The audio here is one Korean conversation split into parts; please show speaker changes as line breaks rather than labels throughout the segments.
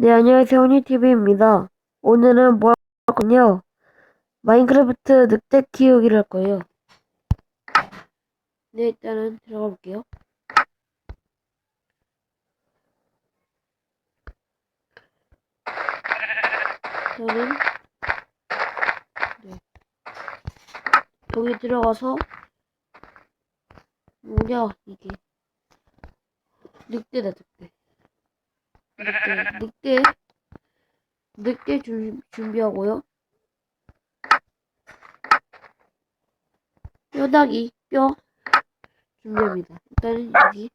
네, 안녕하세요. 호니TV입니다. 오늘은 뭐 할 거냐? 마인크래프트 늑대 키우기를 할 거예요. 네, 일단은 들어가 볼게요. 저는, 네. 여기 들어가서, 뭐냐, 이게. 늑대다, 늑대. 늑대, 늑대, 늑대 준, 준비하고요. 뼈다귀, 뼈 준비합니다. 일단은 여기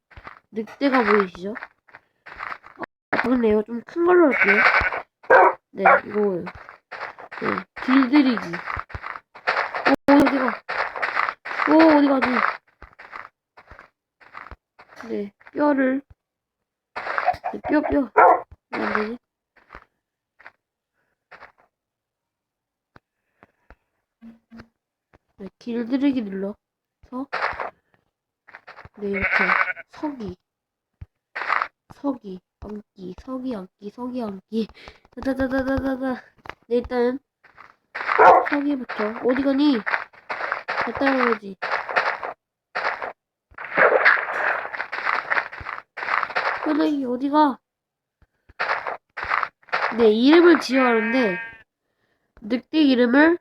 늑대가 보이시죠? 아, 그렇네요. 좀 큰 걸로 할게요. 네, 이거예요. 네, 길들이기. 오, 어디가? 오, 어디 가지? 네, 뼈를. 네, 뼈, 뼈. 네, 길들이기 눌러 서? 네 이렇게. 서기. 서기 앉기 서기 앉기 서기 앉기. 다다다다다다다. 네 일단. 서기부터. 어디 가니? 갔다 와야지 근데 어디가 네 이름을 지어야 하는데 늑대 이름을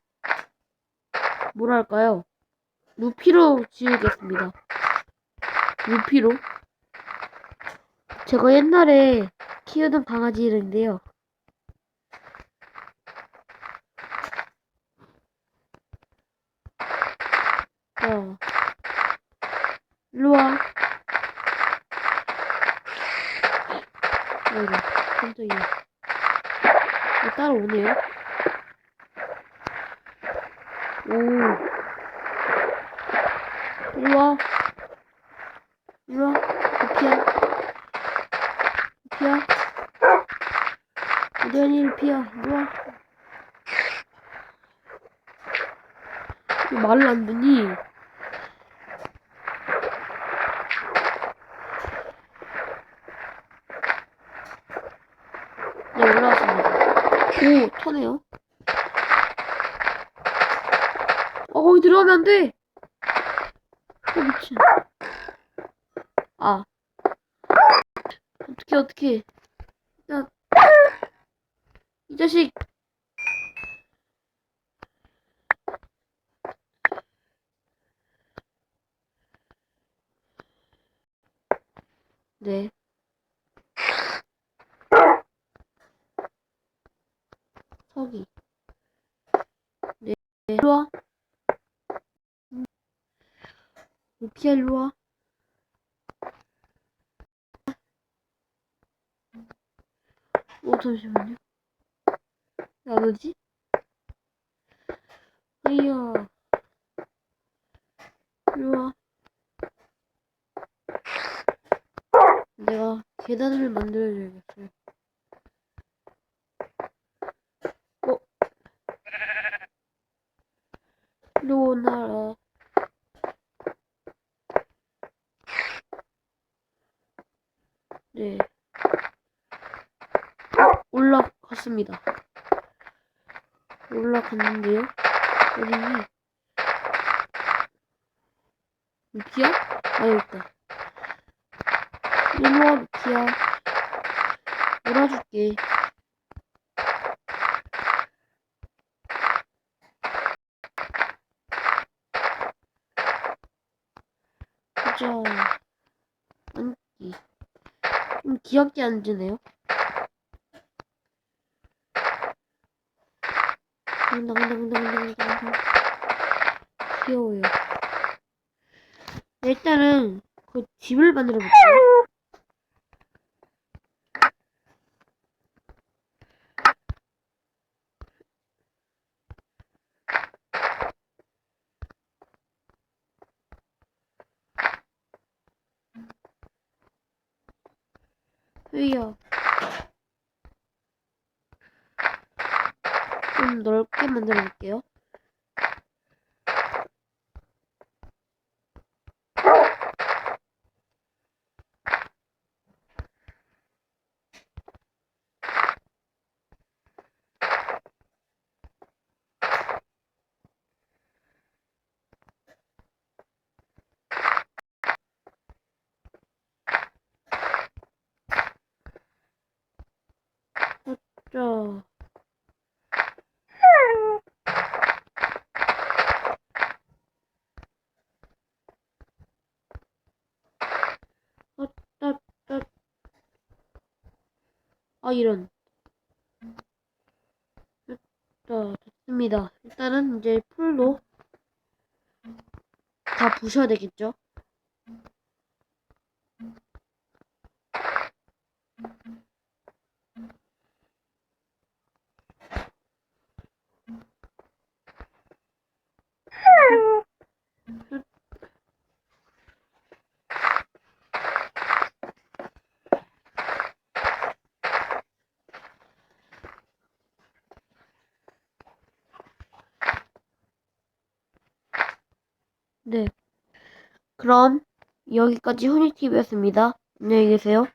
뭐랄까요? 루피로 지으겠습니다. 루피로. 제가 옛날에 키우던 강아지 이름인데요. 자, 일로와. 어이구, 깜짝이야. 어, 따라오네요. 오. 이리 와. 이리 와. 루피야. 루피야. 어디 가니, 루피야. 이리 와. 왜 말을 안 듣니? 네, 올라왔습니다. 오, 터네요. 어, 거기 들어가면 안 돼! 어, 미친. 아. 어떡해, 어떡해. 야. 이 자식. 네. 서기. 네. 네. 일로 와. 루피야, 일로 와. 오, 잠시만요. 야, 뭐지? 이야. 일로 와. 내가 계단을 만들어줘야겠어요. 어? 일로 오너라. 네. 올라갔습니다. 올라갔는데요. 어디니? 루피야? 아, 여기 있다. 일로와, 루피야. 놀아줄게. 보자. 간다, 간다, 간다, 간다. 귀여워요. 네, 일단은, 그 집을 만들어 볼게요. 으이야. 좀 넓게 만들어 볼게요. 자. 아, 아 이런. 아, 자 됐습니다. 일단은 이제 풀로 다 부셔야 되겠죠? 네. 그럼 여기까지 훈이TV였습니다. 안녕히 계세요.